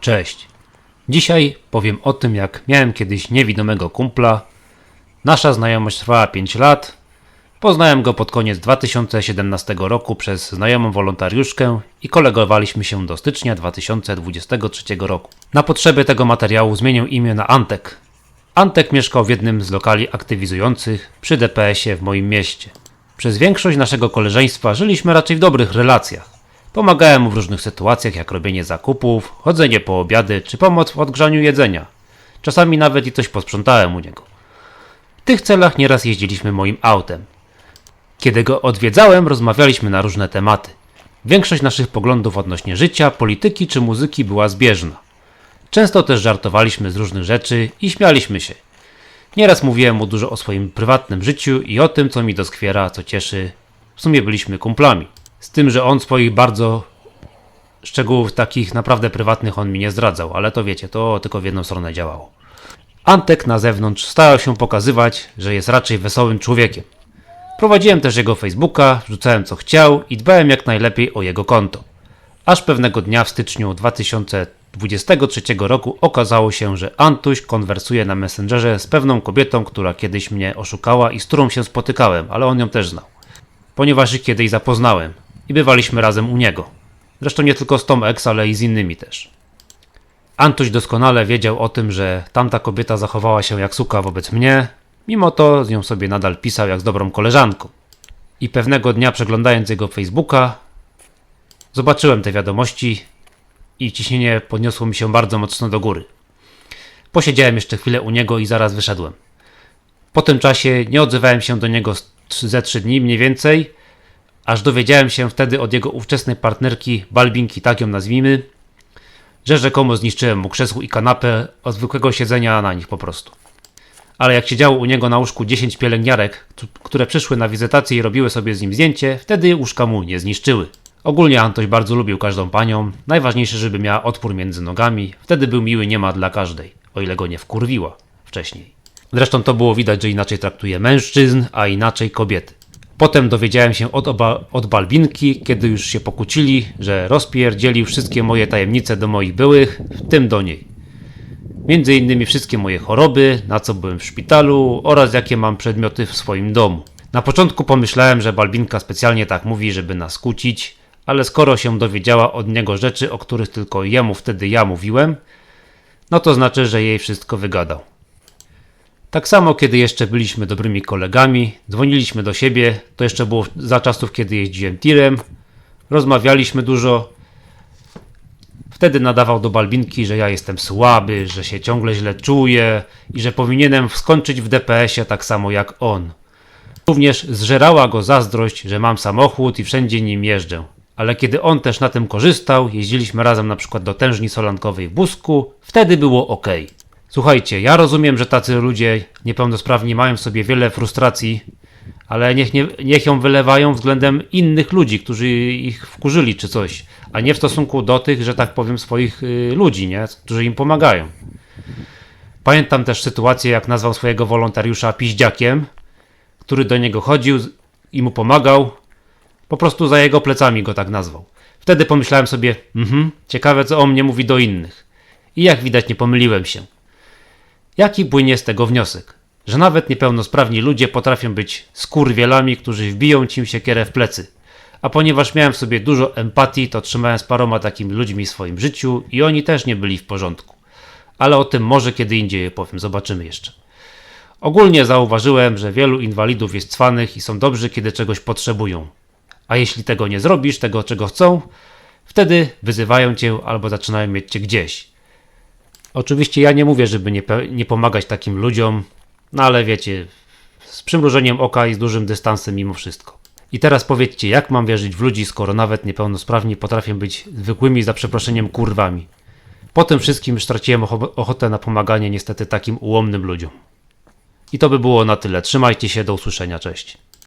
Cześć. Dzisiaj powiem o tym, jak miałem kiedyś niewidomego kumpla. Nasza znajomość trwała 5 lat. Poznałem go pod koniec 2017 roku przez znajomą wolontariuszkę i kolegowaliśmy się do stycznia 2023 roku. Na potrzeby tego materiału zmienię imię na Antek. Antek mieszkał w jednym z lokali aktywizujących przy DPS-ie w moim mieście. Przez większość naszego koleżeństwa żyliśmy raczej w dobrych relacjach. Pomagałem mu w różnych sytuacjach, jak robienie zakupów, chodzenie po obiady czy pomoc w odgrzaniu jedzenia. Czasami nawet i coś posprzątałem u niego. W tych celach nieraz jeździliśmy moim autem. Kiedy go odwiedzałem, rozmawialiśmy na różne tematy. Większość naszych poglądów odnośnie życia, polityki czy muzyki była zbieżna. Często też żartowaliśmy z różnych rzeczy i śmialiśmy się. Nieraz mówiłem mu dużo o swoim prywatnym życiu i o tym, co mi doskwiera, co cieszy. W sumie byliśmy kumplami. Z tym, że on swoich bardzo szczegółów takich naprawdę prywatnych on mi nie zdradzał, ale to wiecie, to tylko w jedną stronę działało. Antek na zewnątrz starał się pokazywać, że jest raczej wesołym człowiekiem. Prowadziłem też jego Facebooka, wrzucałem co chciał i dbałem jak najlepiej o jego konto. Aż pewnego dnia w styczniu 2023 roku okazało się, że Antuś konwersuje na Messengerze z pewną kobietą, która kiedyś mnie oszukała i z którą się spotykałem, ale on ją też znał. Ponieważ ich kiedyś zapoznałem i bywaliśmy razem u niego. Zresztą nie tylko z Tom X, ale i z innymi też. Antuś doskonale wiedział o tym, że tamta kobieta zachowała się jak suka wobec mnie, mimo to z nią sobie nadal pisał jak z dobrą koleżanką. I pewnego dnia przeglądając jego Facebooka, zobaczyłem te wiadomości i ciśnienie podniosło mi się bardzo mocno do góry. Posiedziałem jeszcze chwilę u niego i zaraz wyszedłem. Po tym czasie nie odzywałem się do niego ze trzy dni mniej więcej, aż dowiedziałem się wtedy od jego ówczesnej partnerki, Balbinki, tak ją nazwijmy, że rzekomo zniszczyłem mu krzesło i kanapę od zwykłego siedzenia na nich po prostu. Ale jak siedziało u niego na łóżku 10 pielęgniarek, które przyszły na wizytację i robiły sobie z nim zdjęcie, wtedy łóżka mu nie zniszczyły. Ogólnie Antoś bardzo lubił każdą panią, najważniejsze, żeby miała otwór między nogami, wtedy był miły niemal dla każdej, o ile go nie wkurwiła wcześniej. Zresztą to było widać, że inaczej traktuje mężczyzn, a inaczej kobiety. Potem dowiedziałem się od, oba, od Balbinki, kiedy już się pokłócili, że rozpierdzielił wszystkie moje tajemnice do moich byłych, w tym do niej. Między innymi wszystkie moje choroby, na co byłem w szpitalu oraz jakie mam przedmioty w swoim domu. Na początku pomyślałem, że Balbinka specjalnie tak mówi, żeby nas kłócić, ale skoro się dowiedziała od niego rzeczy, o których tylko jemu wtedy ja mówiłem, no to znaczy, że jej wszystko wygadał. Tak samo, kiedy jeszcze byliśmy dobrymi kolegami, dzwoniliśmy do siebie, to jeszcze było za czasów, kiedy jeździłem tirem, rozmawialiśmy dużo. Wtedy nadawał do Balbinki, że ja jestem słaby, że się ciągle źle czuję i że powinienem skończyć w DPS-ie tak samo jak on. Również zżerała go zazdrość, że mam samochód i wszędzie nim jeżdżę. Ale kiedy on też na tym korzystał, jeździliśmy razem na przykład do tężni solankowej w Busku, wtedy było ok. Słuchajcie, ja rozumiem, że tacy ludzie niepełnosprawni mają w sobie wiele frustracji, ale niech, nie, niech ją wylewają względem innych ludzi, którzy ich wkurzyli czy coś, a nie w stosunku do tych, że tak powiem, swoich y, ludzi, nie? którzy im pomagają. Pamiętam też sytuację, jak nazwał swojego wolontariusza piździakiem, który do niego chodził i mu pomagał, po prostu za jego plecami go tak nazwał. Wtedy pomyślałem sobie, mhm, ciekawe co o mnie mówi do innych. I jak widać nie pomyliłem się. Jaki płynie z tego wniosek? Że nawet niepełnosprawni ludzie potrafią być skurwielami, którzy wbiją ci siekierę w plecy. A ponieważ miałem w sobie dużo empatii, to trzymałem z paroma takimi ludźmi w swoim życiu i oni też nie byli w porządku. Ale o tym może kiedy indziej powiem, zobaczymy jeszcze. Ogólnie zauważyłem, że wielu inwalidów jest cwanych i są dobrzy, kiedy czegoś potrzebują. A jeśli tego nie zrobisz, tego czego chcą, wtedy wyzywają cię albo zaczynają mieć cię gdzieś. Oczywiście ja nie mówię, żeby nie, nie pomagać takim ludziom, no ale wiecie, z przymrużeniem oka i z dużym dystansem mimo wszystko. I teraz powiedzcie, jak mam wierzyć w ludzi, skoro nawet niepełnosprawni potrafią być zwykłymi, za przeproszeniem, kurwami. Po tym wszystkim straciłem ocho- ochotę na pomaganie niestety takim ułomnym ludziom. I to by było na tyle. Trzymajcie się, do usłyszenia, cześć.